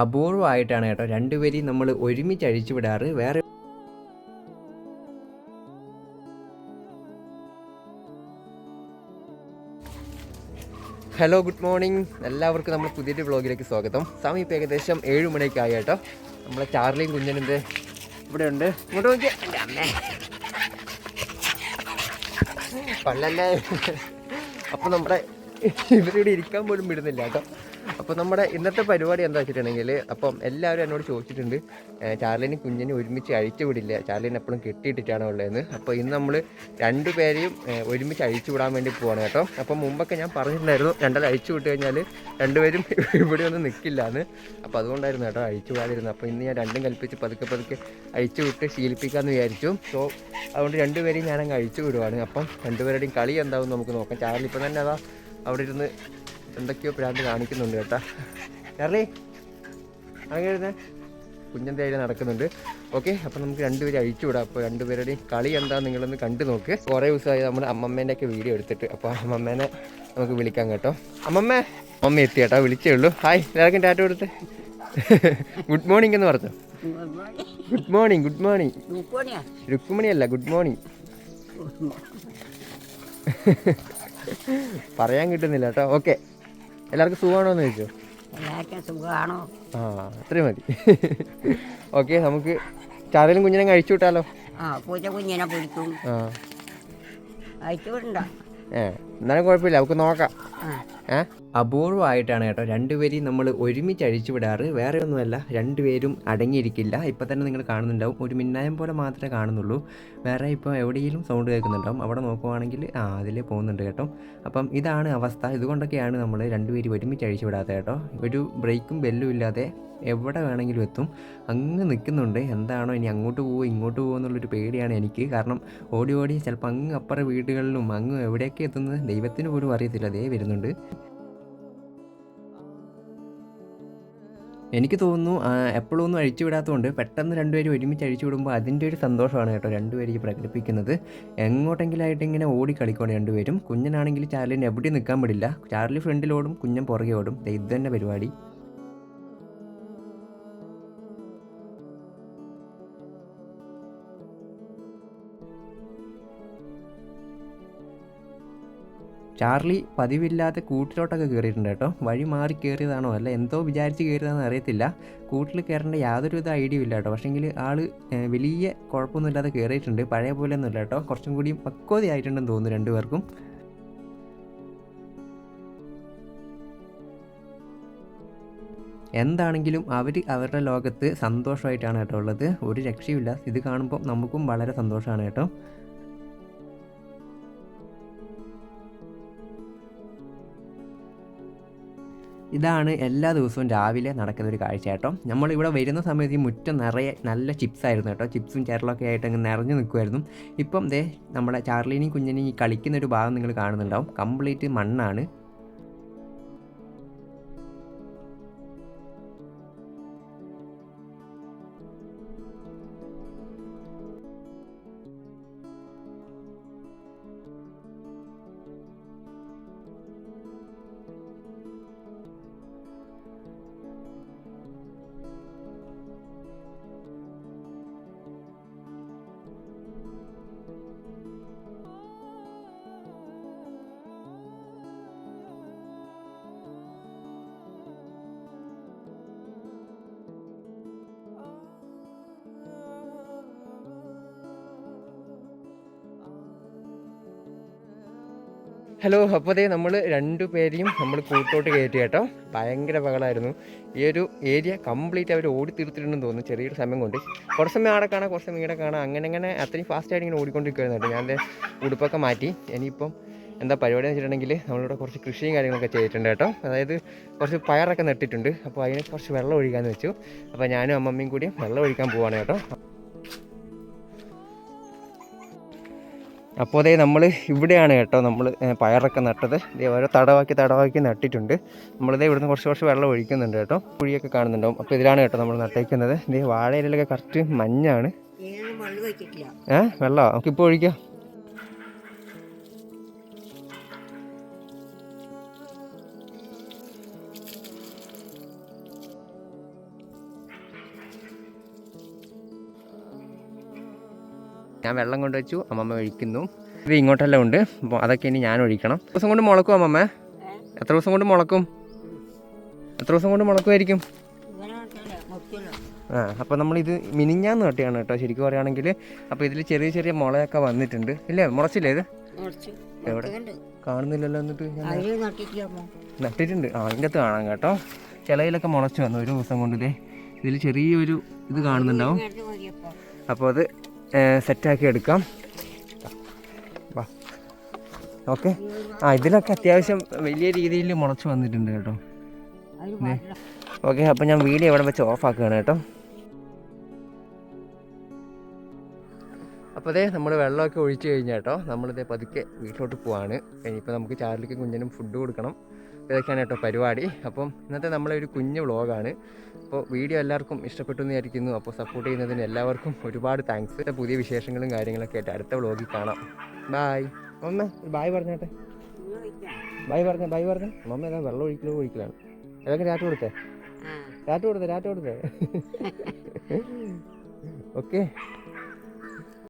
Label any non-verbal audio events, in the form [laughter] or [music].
അപൂർവമായിട്ടാണ് കേട്ടോ. രണ്ടുപേരെയും നമ്മൾ ഒരുമിച്ച് അഴിച്ചു വിടാറ് വേറെ ഹലോ ഗുഡ് മോർണിംഗ്. എല്ലാവർക്കും നമ്മൾ പുതിയൊരു വ്ളോഗിലേക്ക് സ്വാഗതം. സമയം ഇപ്പോൾ ഏകദേശം ഏഴ് മണിയൊക്കെ കേട്ടോ. നമ്മളെ ചാർലിയും കുഞ്ഞനും ഇവിടെ ഉണ്ട് ഇങ്ങോട്ട് നോക്കിയാ. പള്ളല്ലേ? അപ്പം നമ്മുടെ ഇവരിവിടെ ഇരിക്കാൻ പോലും വിടുന്നില്ല കേട്ടോ. അപ്പോൾ നമ്മുടെ ഇന്നത്തെ പരിപാടി എന്താ വെച്ചിട്ടുണ്ടെങ്കിൽ അപ്പം എല്ലാവരും എന്നോട് ചോദിച്ചിട്ടുണ്ട് ചാർലിനും കുഞ്ഞിനും ഒരുമിച്ച് അഴിച്ചു വിടില്ല. ചാർലിനെ എപ്പോഴും കെട്ടിയിട്ടിട്ടാണ് ഉള്ളതെന്ന്. അപ്പോൾ ഇന്ന് നമ്മൾ രണ്ടുപേരെയും ഒരുമിച്ച് അഴിച്ചു വിടാൻ വേണ്ടി പോവാണ് കേട്ടോ. അപ്പം മുമ്പൊക്കെ ഞാൻ പറഞ്ഞിട്ടുണ്ടായിരുന്നു രണ്ടാൾ അഴിച്ചു വിട്ട് കഴിഞ്ഞാൽ രണ്ടുപേരും [laughs] ഇവിടെ ഒന്നും നിൽക്കില്ല എന്ന് അപ്പോൾ അതുകൊണ്ടായിരുന്നു കേട്ടോ അഴിച്ചു വിടാതിരുന്നത്. അപ്പോൾ ഇന്ന് ഞാൻ രണ്ടും കൽപ്പിച്ച് പതുക്കെ പതുക്കെ അഴിച്ചു വിട്ട് ശീലിപ്പിക്കാമെന്ന് വിചാരിച്ചു. സോ അതുകൊണ്ട് രണ്ടുപേരെയും ഞാനങ്ങ് അഴിച്ചു വിടുവാണ്. അപ്പം രണ്ടുപേരുടെയും കളി എന്താവും നമുക്ക് നോക്കാം. ചാർലി ഇപ്പം തന്നെ അതാ അവിടെ ഇരുന്ന് എന്തൊക്കെയോ പ്രാന്ത് കാണിക്കുന്നുണ്ട് കേട്ടാ. ചാർലി അങ്ങനെ കുഞ്ഞന്റെ അതിൽ നടക്കുന്നുണ്ട്. ഓക്കെ അപ്പം നമുക്ക് രണ്ടുപേരും അഴിച്ചു വിടാം അപ്പോൾ രണ്ടുപേരുടെയും കളി എന്താ നിങ്ങളൊന്ന് കണ്ടു നോക്ക്. കുറേ ദിവസമായി നമ്മുടെ അമ്മമ്മേന്റെ ഒക്കെ വീഡിയോ എടുത്തിട്ട്. അപ്പോൾ അമ്മമ്മേനെ നമുക്ക് വിളിക്കാം കേട്ടോ. അമ്മമ്മേ അമ്മ എത്തി കേട്ടോ വിളിച്ചേ ഉള്ളൂ. ഹായ് എല്ലാവർക്കും ടാറ്റ കൊടുത്ത്. ഗുഡ് മോർണിംഗ് എന്ന് പറഞ്ഞു? Good morning good morning. രുക്കുമണിയല്ല good morning. പറയാൻ കിട്ടുന്നില്ല കേട്ടോ. ഓക്കെ. എല്ലാവർക്കും സുഖമാണോ എന്ന് ചോദിച്ചോ? എല്ലാവർക്കും സുഖമാണോ? ആ അത്രയും മതി. ഓക്കെ നമുക്ക് ചാരലും കുഞ്ഞിനെ കഴിച്ചു വിട്ടാലോ? ആ പൂച്ച കുഞ്ഞിനെ പിടിക്കും. ആ. അയച്ചു വിടണ്ട. ഏ എന്നാലും കുഴപ്പമില്ല നമുക്ക് നോക്കാം. ആ. ഏ? അപൂർവമായിട്ടാണ് കേട്ടോ. രണ്ടുപേരെയും നമ്മൾ ഒരുമിച്ച് അഴിച്ചു വിടാറ് വേറെ ഒന്നുമല്ല രണ്ടുപേരും അടങ്ങിയിരിക്കില്ല. ഇപ്പം തന്നെ നിങ്ങൾ കാണുന്നുണ്ടാവും. ഒരു മിന്നായം പോലെ മാത്രമേ കാണുന്നുള്ളൂ. വേറെ ഇപ്പോൾ എവിടെയെങ്കിലും സൗണ്ട് കേൾക്കുന്നുണ്ടാവും. അവിടെ നോക്കുവാണെങ്കിൽ ആ അതിലേ പോകുന്നുണ്ട് കേട്ടോ. അപ്പം ഇതാണ് അവസ്ഥ. ഇതുകൊണ്ടൊക്കെയാണ് നമ്മൾ രണ്ടുപേരും ഒരുമിച്ച് അഴിച്ചു വിടാത്തത് കേട്ടോ. ഒരു ബ്രേക്കും ബെല്ലും ഇല്ലാതെ എവിടെ വേണമെങ്കിലും എത്തും. അങ്ങ് നിൽക്കുന്നുണ്ട്. എന്താണോ ഇനി അങ്ങോട്ട് പോവോ ഇങ്ങോട്ട് പോകുമോ എന്നുള്ളൊരു പേടിയാണ് എനിക്ക്. കാരണം ഓടി ഓടി ചിലപ്പോൾ അങ്ങ് അപ്പുറ വീടുകളിലും അങ്ങ് എവിടെയൊക്കെ എത്തുന്നത് ദൈവത്തിന് പോലും അറിയത്തില്ല. അതേ വരുന്നുണ്ട്. എനിക്ക് തോന്നുന്നു എപ്പോഴും ഒന്നും അഴിച്ചു വിടാത്തതുകൊണ്ട് പെട്ടെന്ന് രണ്ടുപേരും ഒരുമിച്ച് അഴിച്ചു വിടുമ്പോൾ അതിന്റെ ഒരു സന്തോഷമാണ് കേട്ടോ രണ്ടുപേരും പ്രകടിപ്പിക്കുന്നത്. എങ്ങോട്ടെങ്കിലായിട്ട് ഇങ്ങനെ ഓടി കളിക്കണം രണ്ടുപേരും. കുഞ്ഞനാണെങ്കിൽ ചാർലിന് എവിടെയും നിൽക്കാൻ പാടില്ല. ചാർലി ഫ്രണ്ടിലോടും കുഞ്ഞൻ പുറകെ ഓടും. ഇത് തന്നെ പരിപാടി. ചാർലി പതിവില്ലാതെ കൂട്ടിലോട്ടൊക്കെ കയറിയിട്ടുണ്ട് കേട്ടോ. വഴി മാറി കയറിയതാണോ അല്ല എന്തോ വിചാരിച്ച് കയറിയതാണെന്ന് അറിയത്തില്ല. കൂട്ടിൽ കയറേണ്ട യാതൊരുവിധ ഐഡിയ ഇല്ല കേട്ടോ. പക്ഷേങ്കിൽ ആൾ വലിയ കുഴപ്പമൊന്നുമില്ലാതെ കയറിയിട്ടുണ്ട്. പഴയ പോലെ ഒന്നുമില്ല കേട്ടോ. കുറച്ചും കൂടി പക്വതി ആയിട്ടുണ്ടെന്ന് തോന്നുന്നു രണ്ടുപേർക്കും. എന്താണെങ്കിലും അവർ അവരുടെ ലോകത്ത് സന്തോഷമായിട്ടാണ് കേട്ടോ ഉള്ളത്. ഒരു രക്ഷയുമില്ല. ഇത് കാണുമ്പോൾ നമുക്കും വളരെ സന്തോഷമാണ് കേട്ടോ. ഇതാണ് എല്ലാ ദിവസവും രാവിലെ നടക്കുന്ന ഒരു കാഴ്ച കേട്ടോ നമ്മളിവിടെ വരുന്ന സമയത്ത് ഈ മുറ്റം നിറയെ നല്ല ചിപ്സ് ആയിരുന്നു കേട്ടോ. ചിപ്സും ചേരലൊക്കെ ആയിട്ട് അങ്ങ് നിറഞ്ഞു നിൽക്കുമായിരുന്നു ഇപ്പം ദേ നമ്മുടെ ചാർലിനെയും കുഞ്ഞിനെയും ഈ കളിക്കുന്ന ഒരു ഭാഗം നിങ്ങൾ കാണുന്നുണ്ടാവും. കംപ്ലീറ്റ് മണ്ണാണ്. ഹലോ അപ്പോൾ അതേ നമ്മൾ രണ്ടു പേരെയും നമ്മൾ കൂട്ടോട്ട് കയറ്റി കേട്ടോ. ഭയങ്കര ബഹളമായിരുന്നു ഈ ഒരു ഏരിയ കംപ്ലീറ്റ് അവർ ഓടി തോന്നുന്നു ചെറിയൊരു സമയം കൊണ്ട്. കുറച്ച് സമയം അവിടെ കാണാം കുറച്ച് സമയം ഇവിടെ കാണാം. അങ്ങനെ അങ്ങനെ അത്രയും ഫാസ്റ്റായിട്ട് ഇങ്ങനെ ഓടിക്കൊണ്ടിരിക്കുകയായിരുന്നു കേട്ടോ. ഞാൻ എന്റെ ഉടുപ്പൊക്കെ മാറ്റി. ഇനിയിപ്പം എന്താ പരിപാടി എന്ന് വെച്ചിട്ടുണ്ടെങ്കിൽ നമ്മളിവിടെ കുറച്ച് കൃഷിയും കാര്യങ്ങളൊക്കെ ചെയ്തിട്ടുണ്ട് കേട്ടോ. അതായത് കുറച്ച് പയറൊക്കെ നട്ടിട്ടുണ്ട്. അപ്പോൾ അതിന് കുറച്ച് വെള്ളം ഒഴിക്കാമെന്ന് വെച്ചു. അപ്പോൾ ഞാനും അമ്മമ്മയും കൂടി വെള്ളം ഒഴിക്കാൻ പോവാണ് കേട്ടോ. അപ്പോൾ അതേ നമ്മൾ ഇവിടെയാണ് കേട്ടോ നമ്മൾ പയറൊക്കെ നട്ടത്. ഇതേ ഓരോ തടവാക്കി തടവാക്കി നട്ടിട്ടുണ്ട്. നമ്മളിതേ ഇവിടുന്ന് കുറച്ച് കുറച്ച് വെള്ളം ഒഴിക്കുന്നുണ്ട് കേട്ടോ. കുഴിയൊക്കെ കാണുന്നുണ്ടാവും. അപ്പോൾ ഇതിലാണ് കേട്ടോ നമ്മൾ നട്ടേക്കുന്നത്. ഇതേ വാഴയിലൊക്കെ കറക്റ്റ് മഞ്ഞാണ്. ഏഹ് ഏ വെള്ളമോ നമുക്കിപ്പോൾ ഒഴിക്കാം. ഞാൻ വെള്ളം കൊണ്ട് വെച്ചു അമ്മമ്മ ഒഴിക്കുന്നു. ഇത് ഇങ്ങോട്ടെല്ലാം ഉണ്ട്. അപ്പോൾ അതൊക്കെ ഇനി ഞാൻ ഒഴിക്കണം. ദിവസം കൊണ്ട് മുളക്കും അമ്മമ്മ? എത്ര ദിവസം കൊണ്ട് മുളക്കും? എത്ര ദിവസം കൊണ്ട് മുളക്കുമായിരിക്കും? ആ അപ്പോൾ നമ്മളിത് മിനിഞ്ഞാന്ന് തൊട്ടിയാണ് കേട്ടോ. ശരിക്കും പറയുകയാണെങ്കിൽ അപ്പോൾ ഇതിൽ ചെറിയ ചെറിയ മുളയൊക്കെ വന്നിട്ടുണ്ട്. ഇല്ലേ? മുളച്ചില്ലേ ഇത്? എവിടെ? കാണുന്നില്ലല്ലോ എന്നിട്ട് നട്ടിട്ടുണ്ട്. ആ അതിന്റെ അകത്ത് കാണാം കേട്ടോ. ചിലയിലൊക്കെ മുളച്ച് വന്നു ഒരു ദിവസം കൊണ്ട് ഇതേ ഇതിൽ ചെറിയൊരു ഇത് കാണുന്നുണ്ടാവും. അപ്പോൾ അത് സെറ്റാക്കി എടുക്കാം. ഓക്കെ. ആ ഇതിലൊക്കെ അത്യാവശ്യം വലിയ രീതിയിൽ മുളച്ച് വന്നിട്ടുണ്ട് കേട്ടോ. ഓക്കെ അപ്പോൾ ഞാൻ വീഡിയോ ഇവിടെ വെച്ച് ഓഫാക്കുകയാണ് കേട്ടോ. അപ്പോൾ അതേ നമ്മൾ വെള്ളമൊക്കെ ഒഴിച്ച് കഴിഞ്ഞാൽ കേട്ടോ. നമ്മളിതേ പതുക്കെ വീട്ടിലോട്ട് പോവാണ്. ഇനിയിപ്പോൾ നമുക്ക് ചാർലിക്ക് കുഞ്ഞിനും ഫുഡ് കൊടുക്കണം. ഇതൊക്കെയാണ് കേട്ടോ പരിപാടി. അപ്പം ഇന്നത്തെ നമ്മളെ ഒരു കുഞ്ഞു വ്ളോഗാണ്. അപ്പോൾ വീഡിയോ എല്ലാവർക്കും ഇഷ്ടപ്പെട്ടു എന്ന് വിചാരിക്കുന്നു. അപ്പോൾ സപ്പോർട്ട് ചെയ്യുന്നതിന് എല്ലാവർക്കും ഒരുപാട് താങ്ക്സ് പുതിയ വിശേഷങ്ങളും കാര്യങ്ങളൊക്കെ ആയിട്ട് അടുത്ത വ്ളോഗിൽ കാണാം. ബായ് മമ്മ ബായ് പറഞ്ഞേട്ടെ. ബായ് പറഞ്ഞ ബായ് പറഞ്ഞ. മമ്മ ഏതാ വെള്ളം ഒഴിക്കലോ ഒഴിക്കലാണ്. ഏതൊക്കെ രാറ്റ് കൊടുത്തേ? രാത്രി രാറ്റ് കൊടുത്തേ രാറ്റ് കൊടുത്തേ? ഓക്കെ